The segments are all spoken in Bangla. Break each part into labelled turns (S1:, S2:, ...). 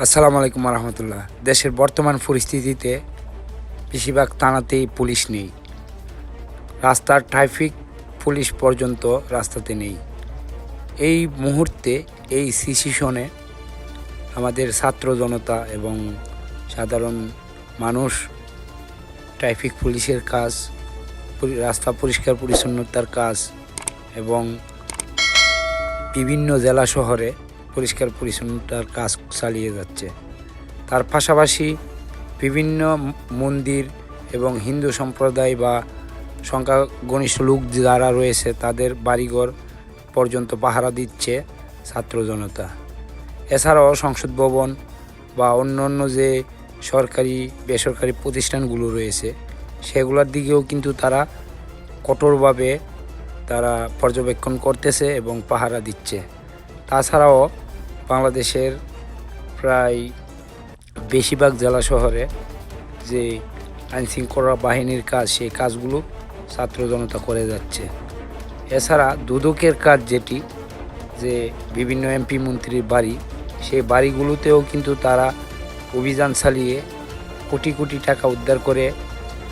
S1: আসসালামু আলাইকুম রহমতুল্লাহ দেশের বর্তমান পরিস্থিতিতে বেশিরভাগ থানাতেই পুলিশ নেই। রাস্তার ট্রাফিক পুলিশ পর্যন্ত রাস্তাতে নেই। এই মুহূর্তে, এই সিচুয়েশনে আমাদের ছাত্র জনতা এবং সাধারণ মানুষ, ট্রাফিক পুলিশের কাজ রাস্তা পরিষ্কার পরিচ্ছন্নতার কাজ এবং বিভিন্ন জেলা শহরে পরিষ্কার পরিচ্ছন্নতার কাজ চালিয়ে যাচ্ছে। তার পাশাপাশি বিভিন্ন মন্দির এবং হিন্দু সম্প্রদায় বা সংখ্যাগরিষ্ঠ লোক যারা রয়েছে, তাদের বাড়িঘর পর্যন্ত পাহারা দিচ্ছে ছাত্র জনতা। এছাড়াও সংসদ ভবন বা অন্য অন্য যে সরকারি, বেসরকারি প্রতিষ্ঠানগুলো রয়েছে, সেগুলোর দিকেও কিন্তু তারা কঠোরভাবে তারা পর্যবেক্ষণ করতেছে এবং পাহারা দিচ্ছে। তাছাড়াও বাংলাদেশের প্রায় বেশিরভাগ জেলা শহরে যে আইনশৃঙ্খলা বাহিনীর কাজ, সেই কাজগুলো ছাত্র জনতা করে যাচ্ছে। এছাড়া দুদকের কাজ যেটি, যে বিভিন্ন এমপি মন্ত্রীর বাড়ি, সেই বাড়িগুলোতেও কিন্তু তারা অভিযান চালিয়ে কোটি কোটি টাকা উদ্ধার করে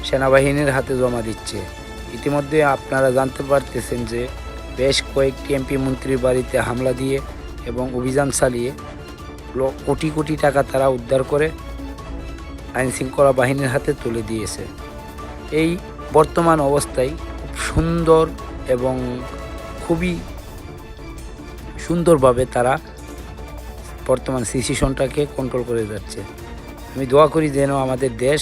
S1: সেনাবাহিনীর হাতে জমা দিচ্ছে। ইতিমধ্যে আপনারা জানতে পারতেছেন যে বেশ কয়েকটি এমপি মন্ত্রীর বাড়িতে হামলা দিয়ে এবং অভিযান চালিয়ে কোটি কোটি টাকা তারা উদ্ধার করে আইনশৃঙ্খলা বাহিনীর হাতে তুলে দিয়েছে। এই বর্তমান অবস্থায় খুব সুন্দর এবং খুবই সুন্দরভাবে তারা বর্তমান সিচুয়েশনটাকে কন্ট্রোল করে যাচ্ছে। আমি দোয়া করি যেন আমাদের দেশ